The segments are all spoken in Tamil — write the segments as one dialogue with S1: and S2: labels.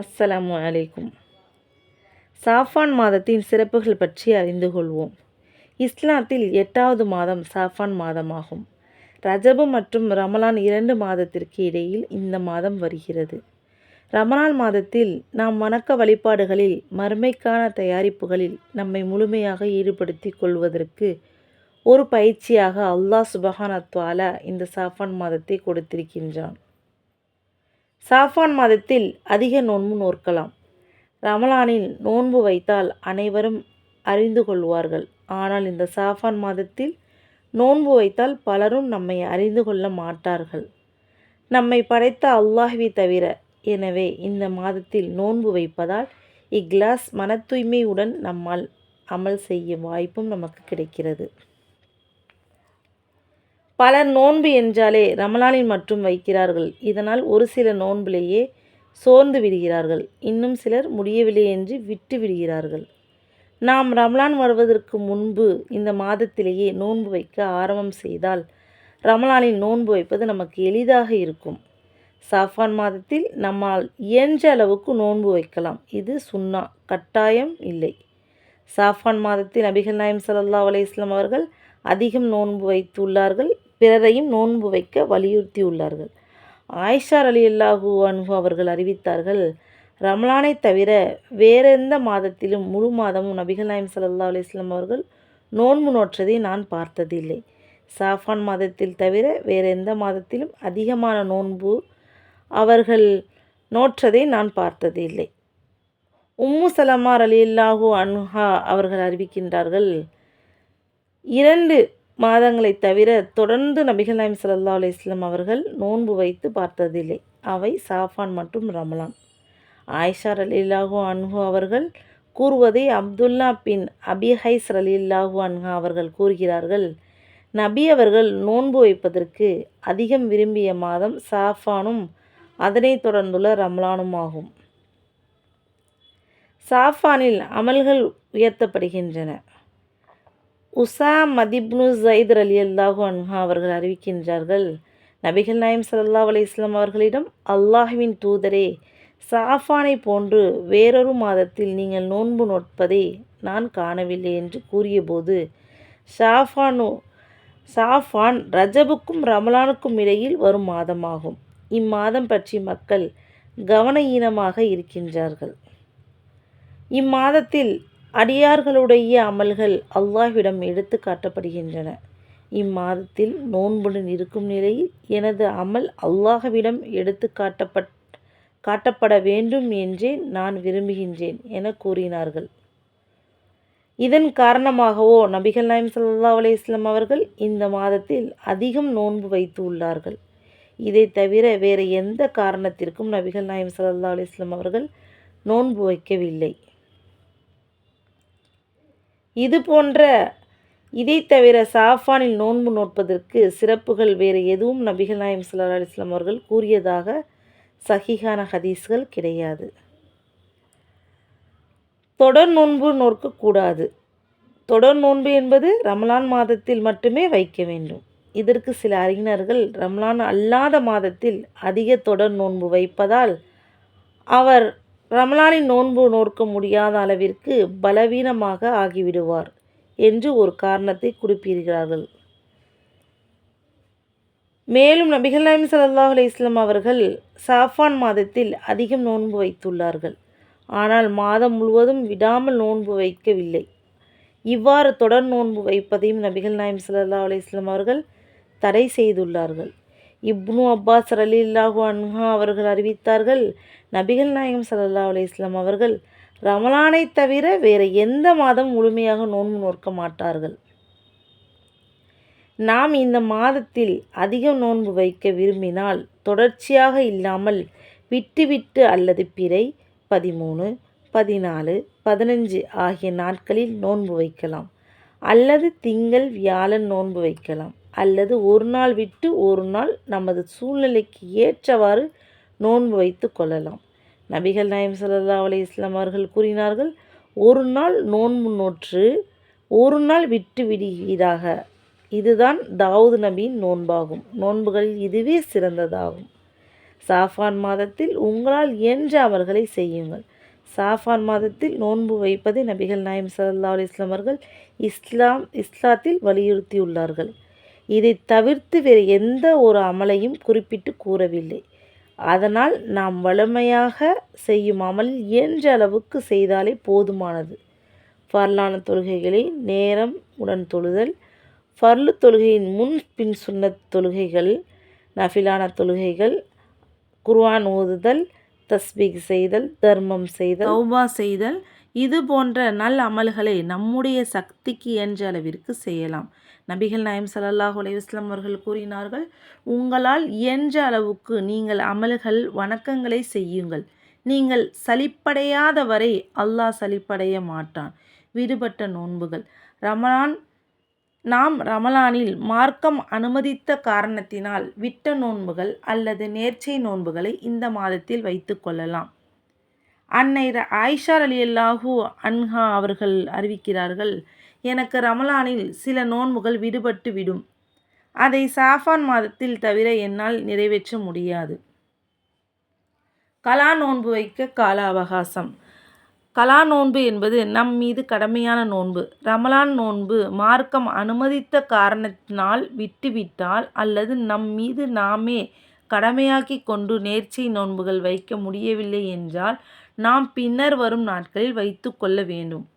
S1: அஸ்ஸலாம் அலைக்கும். சாஃபான் மாதத்தின் சிறப்புகள் பற்றி அறிந்து கொள்வோம். இஸ்லாத்தில் எட்டாவது மாதம் சாஃபான் மாதமாகும். ரஜபு மற்றும் ரமலான் இரண்டு மாதத்திற்கு இடையில் இந்த மாதம் வருகிறது. ரமலான் மாதத்தில் நாம் வணக்க வழிபாடுகளில் மறுமைக்கான தயாரிப்புகளில் நம்மை முழுமையாக ஈடுபடுத்தி கொள்வதற்கு ஒரு பயிற்சியாக அல்லாஹ் சுபஹானத்வாலா இந்த சாஃபான் மாதத்தை கொடுத்திருக்கின்றான். சாஃபான் மாதத்தில் அதிக நோன்பு நோற்கலாம். ரமலானில் நோன்பு வைத்தால் அனைவரும் அறிந்து கொள்வார்கள். ஆனால் இந்த சாஃபான் மாதத்தில் நோன்பு வைத்தால் பலரும் நம்மை அறிந்து கொள்ள மாட்டார்கள். நம்மை படைத்த அல்லாஹ்வி தவிர எனவே இந்த மாதத்தில் நோன்பு வைப்பதால் இக்லாஸ் மன தூய்மையுடன் நம்மால் அமல் செய்யும் வாய்ப்பும் நமக்கு கிடைக்கிறது. பலர் நோன்பு என்றாலே ரமலானில் மட்டும் வைக்கிறார்கள். இதனால் ஒரு சில நோன்பிலேயே சோர்ந்து விடுகிறார்கள். இன்னும் சிலர் முடியவில்லை என்று விட்டு விடுகிறார்கள். நாம் ரமலான் வருவதற்கு முன்பு இந்த மாதத்திலேயே நோன்பு வைக்க ஆரம்பம் செய்தால் ரமலானில் நோன்பு வைப்பது நமக்கு எளிதாக இருக்கும். சாஃபான் மாதத்தில் நம்மால் இயன்ற அளவுக்கு நோன்பு வைக்கலாம். இது சுன்னா கட்டாயம் இல்லை. சாஃபான் மாதத்தில் நபிகள் நாயம் சல்லா அலையம் அவர்கள் அதிகம் நோன்பு வைத்துள்ளார்கள். பிறரையும் நோன்பு வைக்க வலியுறுத்தியுள்ளார்கள். ஆயிஷார் அலி அல்லாஹூ அன்ஹு அவர்கள் அறிவித்தார்கள் ரமலானை தவிர வேறெந்த மாதத்திலும் முழு மாதமும் நபிகள் நாயம் சல்லா அலிஸ்லாம் அவர்கள் நோன்பு நோற்றதை நான் பார்த்ததில்லை. சாஃபான் மாதத்தில் தவிர வேறு எந்த மாதத்திலும் அதிகமான நோன்பு அவர்கள் நோற்றதை நான் பார்த்ததில்லை. உம்மு சலமார் அலி அல்லாஹூ அன்ஹா அவர்கள் அறிவிக்கின்றார்கள் இரண்டு மாதங்களை தவிர தொடர்ந்து நபிகள் நாயம் சல்லா அலிஸ்லாம் அவர்கள் நோன்பு வைத்து பார்த்ததில்லை. அவை சாஃபான் மற்றும் ரமலான். ஆயிஷார் அலில்லாஹூ அன்ஹு அவர்கள் கூறுவதை அப்துல்லா பின் அபிஹைஸ் அலில்லாஹூ அன்ஹா அவர்கள் கூறுகிறார்கள் நபி அவர்கள் நோன்பு வைப்பதற்கு அதிகம் விரும்பிய மாதம் சாஃபானும் அதனைத் தொடர்ந்துள்ள ரம்லானும் ஆகும். சாஃபானில் அமல்கள் உயர்த்தப்படுகின்றன. உசா மதிப்னு ஜயித் அலி அல்லாஹு அன்ஹா அவர்கள் அறிவிக்கின்றார்கள் நபிகள் நாயம் சல்லா அலி இஸ்லாம் அவர்களிடம் அல்லாஹுவின் தூதரே சாஃபானை போன்று வேறொரு மாதத்தில் நீங்கள் நோன்பு நோட்பதை நான் காணவில்லை என்று கூறியபோது ஷாஃபானு சாஃபான் ரஜபுக்கும் ரமலானுக்கும் இடையில் வரும் மாதமாகும். இம்மாதம் பற்றி மக்கள் கவனஈனமாக இருக்கின்றார்கள். இம்மாதத்தில் அடியார்களுடைய அமல்கள் அல்லாஹ்விடம் எடுத்து காட்டப்படுகின்றன. இம்மாதத்தில் நோன்புடன் இருக்கும் நிலையில் எனது அமல் அல்லாஹ்விடம் எடுத்து காட்டப்பட் காட்டப்பட வேண்டும் என்றே நான் விரும்புகின்றேன் என கூறினார்கள். இதன் காரணமாகவோ நபிகள் நாயம் சல்லா அலையம் அவர்கள் இந்த மாதத்தில் அதிகம் நோன்பு வைத்து உள்ளார்கள். இதை தவிர வேறு எந்த காரணத்திற்கும் நபிகள் நாயம் சல்லா அலிஸ்லாம் அவர்கள் நோன்பு வைக்கவில்லை. இது போன்ற இதை தவிர சாஃபானில் நோன்பு நோட்பதற்கு சிறப்புகள் வேறு எதுவும் நபிகள் நாயம் சல்லா அலிஸ்லாம் அவர்கள் கூறியதாக சஹிஹான ஹதீஸ்கள் கிடையாது. தொடர் நோன்பு நோற்கக்கூடாது. தொடர் நோன்பு என்பது ரமலான் மாதத்தில் மட்டுமே வைக்க வேண்டும். இதற்கு சில அறிஞர்கள் ரம்லான் அல்லாத மாதத்தில் அதிக தொடர் நோன்பு வைப்பதால் அவர் ரமலானின் நோன்பு நோற்க முடியாத அளவிற்கு பலவீனமாக ஆகிவிடுவார் என்று ஒரு காரணத்தை குறிப்பிடுகிறார்கள். மேலும் நபிகள் நாயம் சல்லாஹ் அலிஸ்லாம் அவர்கள் சாஃபான் மாதத்தில் அதிகம் நோன்பு வைத்துள்ளார்கள். ஆனால் மாதம் முழுவதும் விடாமல் நோன்பு வைக்கவில்லை. இவ்வாறு தொடர் நோன்பு வைப்பதையும் நபிகள் நாயம் சல்லா அலிஸ்லாம் அவர்கள் தடை செய்துள்ளார்கள். இப்னு அப்பாஸ் அலில்லாஹு அன்ஹா அவர்கள் அறிவித்தார்கள் நபிகள் நாயகம் சல்லா அலிஸ்லாம் அவர்கள் ரமலானை தவிர வேறு எந்த மாதம் முழுமையாக நோன்பு நோக்க மாட்டார்கள். நாம் இந்த மாதத்தில் அதிக நோன்பு வைக்க விரும்பினால் தொடர்ச்சியாக இல்லாமல் விட்டுவிட்டு அல்லது பிறை பதிமூணு பதினாலு பதினஞ்சு ஆகிய நாட்களில் நோன்பு வைக்கலாம் அல்லது திங்கள் வியாழன் நோன்பு வைக்கலாம். அல்லது ஒரு நாள் விட்டு ஒரு நாள் நமது சூழ்நிலைக்கு ஏற்றவாறு நோன்பு வைத்து கொள்ளலாம். நபிகள் நாயம் சல்லா அலி இஸ்லாம் அவர்கள் கூறினார்கள் ஒரு நாள் நோன்பு நோற்று ஒரு நாள் விட்டு விடுவீராக. இதுதான் தாவூது நபியின் நோன்பாகும். நோன்புகளில் இதுவே சிறந்ததாகும். சாஃபான் மாதத்தில் உங்களால் இயன்ற அவர்களை செய்யுங்கள். சாஃபான் மாதத்தில் நோன்பு வைப்பதை நபிகள் நாயம் சல்லா அலி இஸ்லாமர்கள் இஸ்லாம் இஸ்லாத்தில் வலியுறுத்தியுள்ளார்கள். இதை தவிர்த்து வேறு எந்த ஒரு அமலையும் குறிப்பிட்டு கூறவில்லை. அதனால் நாம் வலிமையாக செய்யும் அமல் இயன்ற அளவுக்கு செய்தாலே போதுமானது. ஃபர்லான தொழுகைகளை நேரம் உடன் தொழுதல் ஃபர்லு தொழுகையின் முன் பின் சுன்னத் தொழுகைகள் நஃபிலான தொழுகைகள் குர்ஆன் ஓதுதல் தஸ்பீக் செய்தல் தர்மம் செய்தல் தௌபா செய்தல் இது போன்ற நல் அமல்களை நம்முடைய சக்திக்கு இயன்ற அளவிற்கு செய்யலாம். நபிகள் நாயம் சல்லாஹ் அலைஹி அவர்கள் கூறினார்கள் உங்களால் இயன்ற அளவுக்கு நீங்கள் அமல்கள் வணக்கங்களை செய்யுங்கள். நீங்கள் சலிப்படையாத வரை அல்லாஹ் சலிப்படைய மாட்டான். விடுபட்ட நோன்புகள். ரமலான் நாம் ரமலானில் மார்க்கம் அனுமதித்த காரணத்தினால் விட்ட நோன்புகள் அல்லது நேர்ச்சை நோன்புகளை இந்த மாதத்தில் வைத்து கொள்ளலாம். அன்னை ஆயிஷா அலி அல்லாஹூ அன்ஹா அவர்கள் அறிவிக்கிறார்கள் எனக்கு ரமலானில் சில நோன்புகள் விடுபட்டு விடும். அதை சாஃபான் மாதத்தில் தவிர என்னால் நிறைவேற்ற முடியாது. கலா நோன்பு வைக்க கால அவகாசம். கலா நோன்பு என்பது நம் மீது கடமையான நோன்பு. ரமலான் நோன்பு மார்க்கம் அனுமதித்த காரணத்தினால் விட்டுவிட்டால் அல்லது நம் மீது நாமே கடமையாக்கி கொண்டு நேர்ச்சை நோன்புகள் வைக்க முடியவில்லை என்றால் நாம் பின்னர் வரும் நாட்களில் வைத்து கொள்ள வேண்டும்.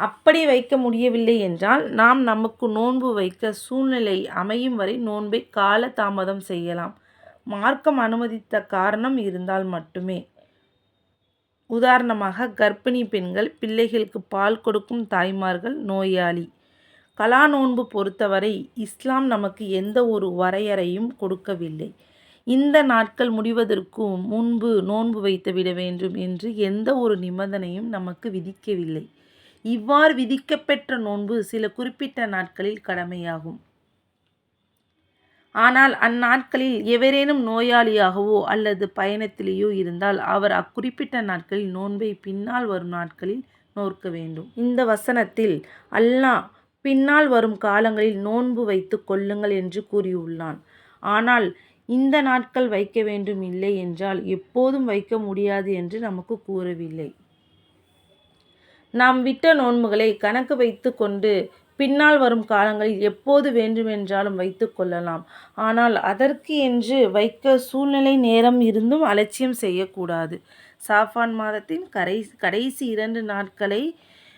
S1: அப்படி வைக்க முடியவில்லை என்றால் நாம் நமக்கு நோன்பு வைக்க சூழ்நிலை அமையும் வரை நோன்பை கால தாமதம் செய்யலாம். மார்க்கம் அனுமதித்த காரணம் இருந்தால் மட்டுமே. உதாரணமாக கர்ப்பிணி பெண்கள் பிள்ளைகளுக்கு பால் கொடுக்கும் தாய்மார்கள் நோயாளி. கலா நோன்பு பொறுத்தவரை இஸ்லாம் நமக்கு எந்த ஒரு வரையறையும் கொடுக்கவில்லை. இந்த நாட்கள் முடிவதற்கும் முன்பு நோன்பு வைத்து விட வேண்டும் என்று எந்த ஒரு நிபந்தனையும் நமக்கு விதிக்கவில்லை. இவ்வாறு விதிக்கப்பெற்ற நோன்பு சில குறிப்பிட்ட நாட்களில் கடமையாகும். ஆனால் அந்நாட்களில் எவரேனும் நோயாளியாகவோ அல்லது பயணத்திலேயோ இருந்தால் அவர் அக்குறிப்பிட்ட நாட்களில் நோன்பை பின்னால் வரும் நாட்களில் நோற்க வேண்டும். இந்த வசனத்தில் அல்லாஹ் பின்னால் வரும் காலங்களில் நோன்பு வைத்து கொள்ளுங்கள் என்று கூறியுள்ளான். ஆனால் இந்த நாட்கள் வைக்க வேண்டும் இல்லை என்றால் எப்போதும் வைக்க முடியாது என்று நமக்கு கூறவில்லை. நாம் விட்ட நோன்புகளை கணக்கு வைத்து கொண்டு பின்னால் வரும் காலங்களில் எப்போது வேண்டுமென்றாலும் வைத்து கொள்ளலாம். ஆனால் அதற்கு என்று வைக்க சூழ்நிலை நேரம் இருந்தும் அலட்சியம் செய்யக்கூடாது. சாஃபான் மாதத்தின் கரை கடைசி இரண்டு நாட்களை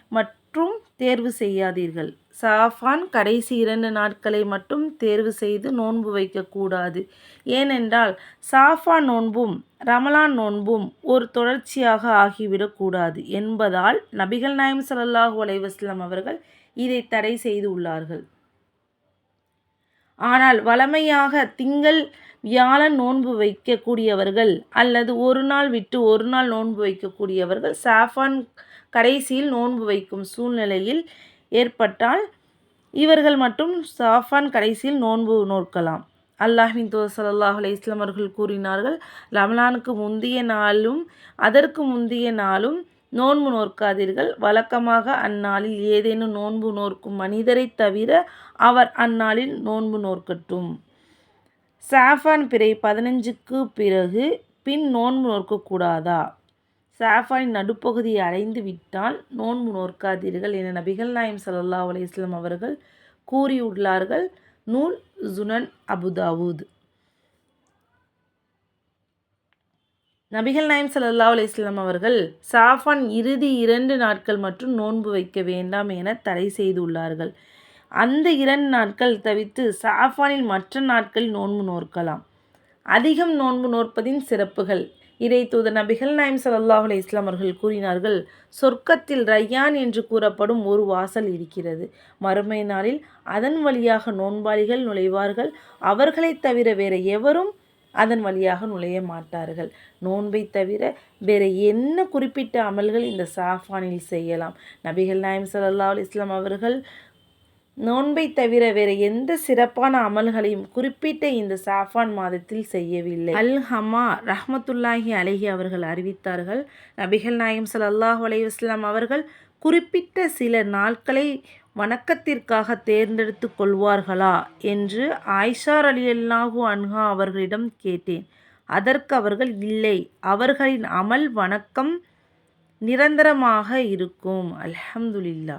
S1: மற்றும் தேர்வு செய்யாதீர்கள். சாஃபான் கடைசி இரண்டு நாட்களை மட்டும் தேர்வு செய்து நோன்பு வைக்கக்கூடாது. ஏனென்றால் சாஃபான் நோன்பும் ரமலான் நோன்பும் ஒரு தொடர்ச்சியாக ஆகிவிடக்கூடாது என்பதால் நபிகள் நாயம் சல்லாஹூ அலைஹி அவர்கள் இதை தடை செய்து உள்ளார்கள். ஆனால் வழமையாக திங்கள் வியாழன் நோன்பு வைக்கக்கூடியவர்கள் அல்லது ஒரு நாள் விட்டு ஒரு நாள் நோன்பு வைக்கக்கூடியவர்கள் சாஃபான் கடைசியில் நோன்பு வைக்கும் சூழ்நிலையில் ஏற்பட்டால் இவர்கள் மட்டும் சாஃபான் கடைசியில் நோன்பு நோக்கலாம் அல்லாஹின் தூதர் சல்லாஹ் அலி வஸல்லம் அவர்கள் கூறினார்கள் ரமலானுக்கு முந்தைய நாளும் அதற்கு முந்தைய நாளும் நோன்பு நோற்காதீர்கள். வழக்கமாக அந்நாளில் ஏதேனும் நோன்பு நோற்கும் மனிதரை தவிர அவர் அந்நாளில் நோன்பு நோர்க்கட்டும் சாஃபான் பிறை பதினஞ்சுக்கு பிறகு பின் நோன்பு நோற்கக்கூடாதா? சாஃபானின் நடுப்பகுதியை அடைந்து விட்டால் நோன்பு நோற்காதீர்கள் என நபிகள் நாயம் சல்லா அலையம் அவர்கள் கூறியுள்ளார்கள். நூல் சுனன் அபுதாவூத் நபிகள் நாயம் சல்லா அலையம் அவர்கள் சாஃபான் இறுதி இரண்டு நாட்கள் மற்றும் நோன்பு வைக்க வேண்டாம் என தடை செய்துள்ளார்கள். அந்த இரண்டு நாட்கள் தவிர்த்து சாஃபானில் மற்ற நாட்களில் நோன்பு நோற்கலாம். அதிகம் நோன்பு நோற்பதின் சிறப்புகள் இறை தூத நபிகள் நாயம் சல்லாஹ் அலி இஸ்லாமர்கள் கூறினார்கள் சொர்க்கத்தில் ரையான் என்று கூறப்படும் ஒரு வாசல் இருக்கிறது. மறுமை நாளில் அதன் வழியாக நோன்பாளிகள் நுழைவார்கள். அவர்களைத் தவிர வேறு எவரும் அதன் வழியாக நுழைய மாட்டார்கள். நோன்பை தவிர வேறு என்ன குறிப்பிட்ட அமல்கள் இந்த சாஃபானில் செய்யலாம்? நபிகள் நாயம் ஸல்லல்லாஹு அலி இஸ்லாம் அவர்கள் நோன்பை தவிர வேறு எந்த சிறப்பான அமல்களையும் குறிப்பிட்ட இந்த சாஃபான் மாதத்தில் செய்யவில்லை. அல் ஹமா ரஹமத்துல்லாஹி அலஹி அவர்கள் அறிவித்தார்கள் நபிகள் நாயம் சல்லாஹ் அலைவாஸ்லாம் அவர்கள் குறிப்பிட்ட சில நாட்களை வணக்கத்திற்காக தேர்ந்தெடுத்து கொள்வார்களா என்று ஆயிஷார் அலி அல்லாஹூ அன்ஹா அவர்களிடம் கேட்டேன். அதற்கு அவர்கள் இல்லை அவர்களின் அமல் வணக்கம் நிரந்தரமாக இருக்கும். அல்ஹம்துலில்லா